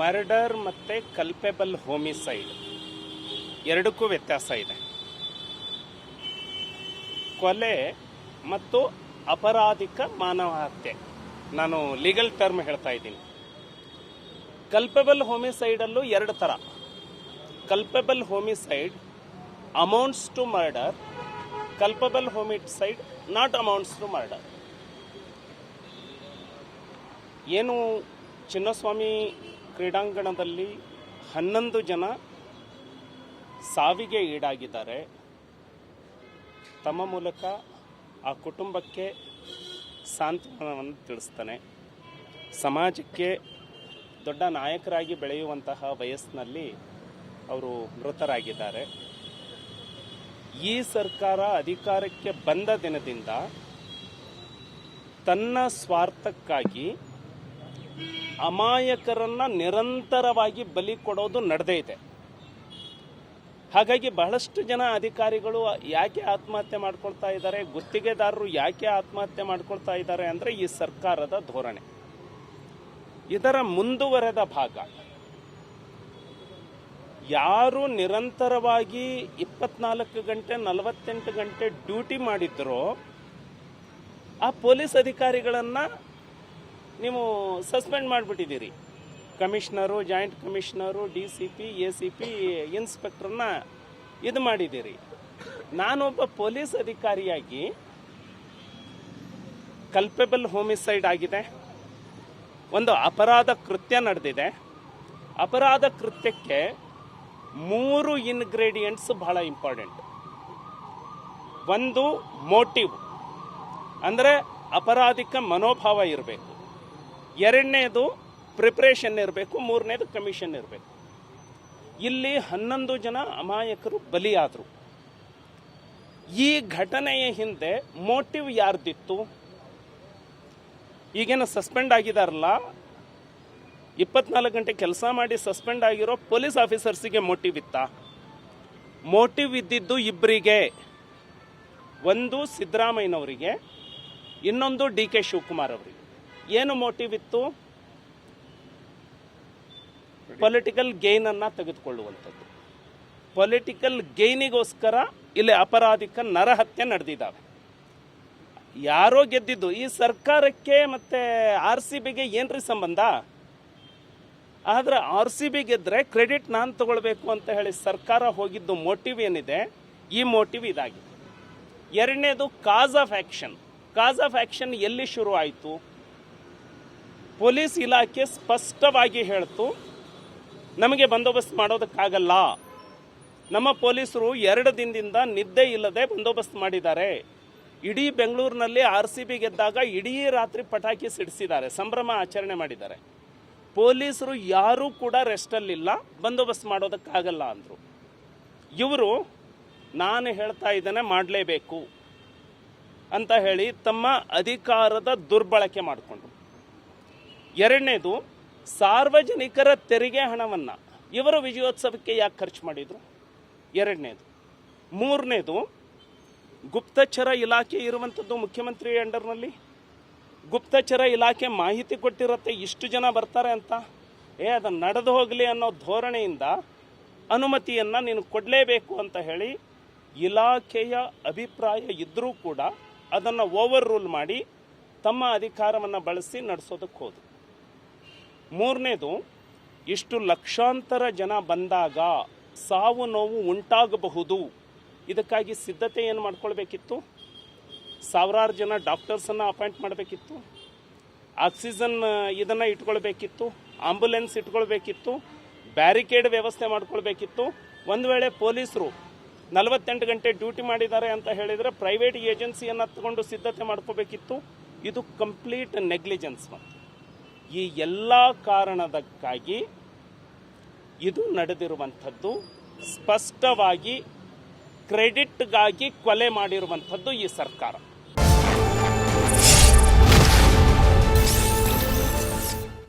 Murder ಮತ್ತು ಕಲ್ಪೆಬಲ್ homicide ಎರಡಕ್ಕೂ ವ್ಯತ್ಯಾಸ ಇದೆ. ಕೊಲೆ ಮತ್ತು ಅಪರಾಧಿಕ ಮಾನವ ಹತ್ಯೆ ನಾನು ಲೀಗಲ್ ಟರ್ಮ್ ಹೇಳ್ತಾ ಇದ್ದೀನಿ. ಕಲ್ಪೆಬಲ್ ಹೋಮಿಸೈಡಲ್ಲೂ ಎರಡು ಥರ. Culpable homicide amounts to murder culpable homicide not amounts to murder ಏನು ಚಿನ್ನಸ್ವಾಮಿ ಕ್ರೀಡಾಂಗಣದಲ್ಲಿ ಹನ್ನೊಂದು ಜನ ಸಾವಿಗೆ ಈಡಾಗಿದ್ದಾರೆ. ತಮ್ಮ ಮೂಲಕ ಆ ಕುಟುಂಬಕ್ಕೆ ಸಾಂತ್ವನವನ್ನು ತಿಳಿಸ್ತಾನೆ. ಸಮಾಜಕ್ಕೆ ದೊಡ್ಡ ನಾಯಕರಾಗಿ ಬೆಳೆಯುವಂತಹ ವಯಸ್ಸಿನಲ್ಲಿ ಅವರು ಮೃತರಾಗಿದ್ದಾರೆ. ಈ ಸರ್ಕಾರ ಅಧಿಕಾರಕ್ಕೆ ಬಂದ ದಿನದಿಂದ ತನ್ನ ಸ್ವಾರ್ಥಕ್ಕಾಗಿ ಅಮಾಯಕರನ್ನ ನಿರಂತರವಾಗಿ ಬಲಿ ಕೊಡೋದು ನಡೆದೇ ಇದೆ. ಹಾಗಾಗಿ ಬಹಳಷ್ಟು ಜನ ಅಧಿಕಾರಿಗಳು ಯಾಕೆ ಆತ್ಮಹತ್ಯೆ ಮಾಡ್ಕೊಳ್ತಾ ಇದ್ದಾರೆ, ಗುತ್ತಿಗೆದಾರರು ಯಾಕೆ ಆತ್ಮಹತ್ಯೆ ಮಾಡ್ಕೊಳ್ತಾ ಇದ್ದಾರೆ ಅಂದರೆ ಈ ಸರ್ಕಾರದ ಧೋರಣೆ. ಇದರ ಮುಂದುವರೆದ ಭಾಗ, ಯಾರು ನಿರಂತರವಾಗಿ ಇಪ್ಪತ್ನಾಲ್ಕು ಗಂಟೆ ನಲವತ್ತೆಂಟು ಗಂಟೆ ಡ್ಯೂಟಿ ಮಾಡಿದ್ರೋ ಆ ಪೊಲೀಸ್ ಅಧಿಕಾರಿಗಳನ್ನು ನೀವು suspend ಮಾಡಿಬಿಟ್ಟಿದ್ದೀರಿ. Commissioner joint commissioner D C P A C P ಇನ್ಸ್ಪೆಕ್ಟ್ರನ್ನ ಇದು ಮಾಡಿದ್ದೀರಿ. ನಾನೊಬ್ಬ ಪೊಲೀಸ್ ಅಧಿಕಾರಿಯಾಗಿ ಕಲ್ಪೆಬಲ್ ಹೋಮಿಸೈಡ್ ಆಗಿದೆ. ಒಂದು ಅಪರಾಧ ಕೃತ್ಯ ನಡೆದಿದೆ. ಅಪರಾಧ ಕೃತ್ಯಕ್ಕೆ ಮೂರು ಇನ್ಗ್ರೀಡಿಯೆಂಟ್ಸ್ ಬಹಳ ಇಂಪಾರ್ಟೆಂಟ್ ಒಂದು ಮೋಟಿವ್ ಅಂದರೆ ಅಪರಾಧಿಕ ಮನೋಭಾವ ಇರಬೇಕು. ಎರಡನೇದು ಪ್ರಿಪ್ರೇಷನ್ ಇರಬೇಕು, ಮೂರನೇದು ಕಮಿಷನ್ ಇರಬೇಕು. ಇಲ್ಲಿ ಹನ್ನೊಂದು ಜನ ಅಮಾಯಕರು ಬಲಿಯಾದರು. ಈ ಘಟನೆಯ ಹಿಂದೆ ಮೋಟಿವ್ ಯಾರ್ದಿತ್ತು? ಈಗೇನು ಸಸ್ಪೆಂಡ್ ಆಗಿದಾರಲ್ಲ? ಇಪ್ಪತ್ನಾಲ್ಕು ಗಂಟೆ ಕೆಲಸ ಮಾಡಿ ಸಸ್ಪೆಂಡ್ ಆಗಿರೋ ಪೊಲೀಸ್ ಆಫೀಸರ್ಸಿಗೆ ಮೋಟಿವ್ ಇತ್ತ? ಮೋಟಿವ್ ಇದ್ದಿದ್ದು ಇಬ್ಬರಿಗೆ ಒಂದು ಸಿದ್ದರಾಮಯ್ಯನವರಿಗೆ, ಇನ್ನೊಂದು ಡಿ ಕೆ ಶಿವಕುಮಾರ್ ಅವರಿಗೆ. ಏನು ಮೋಟಿವ್ ಇತ್ತು? ಪೊಲಿಟಿಕಲ್ ಗೇನನ್ನು ತೆಗೆದುಕೊಳ್ಳುವಂಥದ್ದು. ಪೊಲಿಟಿಕಲ್ ಗೇನಿಗೋಸ್ಕರ ಇಲ್ಲಿ ಅಪರಾಧಿಕ ನರಹತ್ಯೆ ನಡೆದಿದ್ದಾವೆ. ಯಾರೋ ಗೆದ್ದಿದ್ದು, ಈ ಸರ್ಕಾರಕ್ಕೆ ಮತ್ತೆ ಆರ್ ಸಿ ಬಿಗೆ ಏನ್ರಿ ಸಂಬಂಧ? ಆದ್ರೆ ಆರ್ ಸಿ ಬಿ ಗೆದ್ದರೆ ಕ್ರೆಡಿಟ್ ನಾನು ತಗೊಳ್ಬೇಕು ಅಂತ ಹೇಳಿ ಸರ್ಕಾರ ಹೋಗಿದ್ದು ಮೋಟಿವ್ ಏನಿದೆ? ಈ ಮೋಟಿವ್ ಇದಾಗಿದೆ. ಎರಡನೇದು cause of action cause of action ಎಲ್ಲಿ ಶುರು ಆಯಿತು ಪೊಲೀಸ್ ಇಲಾಖೆ ಸ್ಪಷ್ಟವಾಗಿ ಹೇಳ್ತು, ನಮಗೆ ಬಂದೋಬಸ್ತ್ ಮಾಡೋದಕ್ಕಾಗಲ್ಲ. ನಮ್ಮ ಪೊಲೀಸರು ಎರಡು ದಿನದಿಂದ ನಿದ್ದೆ ಇಲ್ಲದೆ ಬಂದೋಬಸ್ತ್ ಮಾಡಿದ್ದಾರೆ. ಇಡೀ ಬೆಂಗಳೂರಿನಲ್ಲಿ ಆರ್ ಸಿ ಬಿ ಗೆದ್ದಾಗ ಇಡೀ ರಾತ್ರಿ ಪಟಾಕಿ ಸಿಡಿಸಿದ್ದಾರೆ, ಸಂಭ್ರಮ ಆಚರಣೆ ಮಾಡಿದ್ದಾರೆ. ಪೊಲೀಸರು ಯಾರೂ ಕೂಡ ರೆಸ್ಟಲ್ಲಿಲ್ಲ, ಬಂದೋಬಸ್ತ್ ಮಾಡೋದಕ್ಕಾಗಲ್ಲ ಅಂದರು. ಇವರು, ನಾನು ಹೇಳ್ತಾ ಇದ್ದೇನೆ ಮಾಡಲೇಬೇಕು ಅಂತ ಹೇಳಿ ತಮ್ಮ ಅಧಿಕಾರದ ದುರ್ಬಳಕೆ ಮಾಡಿಕೊಂಡ್ರು. ಎರಡನೇದು, ಸಾರ್ವಜನಿಕರ ತೆರಿಗೆ ಹಣವನ್ನು. ಇವರ ವಿಜಯೋತ್ಸವಕ್ಕೆ ಯಾಕೆ ಖರ್ಚು ಮಾಡಿದರು? ಎರಡನೇದು. ಮೂರನೇದು, ಗುಪ್ತಚರ ಇಲಾಖೆ ಇರುವಂಥದ್ದು ಮುಖ್ಯಮಂತ್ರಿ ಅಂಡರ್ನಲ್ಲಿ? ಗುಪ್ತಚರ ಇಲಾಖೆ ಮಾಹಿತಿ ಕೊಟ್ಟಿರತ್ತೆ, ಇಷ್ಟು ಜನ ಬರ್ತಾರೆ ಅಂತ. ಏ ಅದು ನಡೆದು ಹೋಗಲಿ ಅನ್ನೋ ಧೋರಣೆಯಿಂದ ಅನುಮತಿಯನ್ನು ನೀನು ಕೊಡಲೇಬೇಕು ಅಂತ ಹೇಳಿ ಇಲಾಖೆಯ ಅಭಿಪ್ರಾಯ ಇದ್ದರೂ ಕೂಡ ಅದನ್ನು ಓವರ್ ರೂಲ್ ಮಾಡಿ ತಮ್ಮ ಅಧಿಕಾರವನ್ನು ಬಳಸಿ ನಡೆಸೋದಕ್ಕೆ ಹೋದರು. ಮೂರನೇದು, ಇಷ್ಟು ಲಕ್ಷಾಂತರ ಜನ ಬಂದಾಗ ಸಾವು ನೋವು ಉಂಟಾಗಬಹುದು. ಇದಕ್ಕಾಗಿ ಸಿದ್ಧತೆ ಏನು ಮಾಡ್ಕೊಳ್ಬೇಕಿತ್ತು? ಸಾವಿರಾರು ಜನ ಡಾಕ್ಟರ್ಸನ್ನು ಅಪಾಯಿಂಟ್ ಮಾಡಬೇಕಿತ್ತು. ಆಕ್ಸಿಜನ್ ಇದನ್ನು ಇಟ್ಕೊಳ್ಬೇಕಿತ್ತು. ಆಂಬುಲೆನ್ಸ್ ಇಟ್ಕೊಳ್ಬೇಕಿತ್ತು. ಬ್ಯಾರಿಕೇಡ್ ವ್ಯವಸ್ಥೆ ಮಾಡ್ಕೊಳ್ಬೇಕಿತ್ತು. ಒಂದು ವೇಳೆ ಪೊಲೀಸರು ನಲವತ್ತೆಂಟು ಗಂಟೆ ಡ್ಯೂಟಿ ಮಾಡಿದ್ದಾರೆ ಅಂತ ಹೇಳಿದರೆ ಪ್ರೈವೇಟ್ ಏಜೆನ್ಸಿಯನ್ನು ತಗೊಂಡು ಸಿದ್ಧತೆ ಮಾಡ್ಕೋಬೇಕಿತ್ತು. ಇದು ಕಂಪ್ಲೀಟ್ ನೆಗ್ಲಿಜೆನ್ಸ್ ಮತ್ತು. ಈ ಎಲ್ಲ ಕಾರಣದಕ್ಕಾಗಿ ಇದು ನಡೆದಿರುವಂಥದ್ದು. ಸ್ಪಷ್ಟವಾಗಿ ಕ್ರೆಡಿಟ್ಗಾಗಿ ಕೊಲೆ ಮಾಡಿರುವಂಥದ್ದು ಈ ಸರ್ಕಾರ.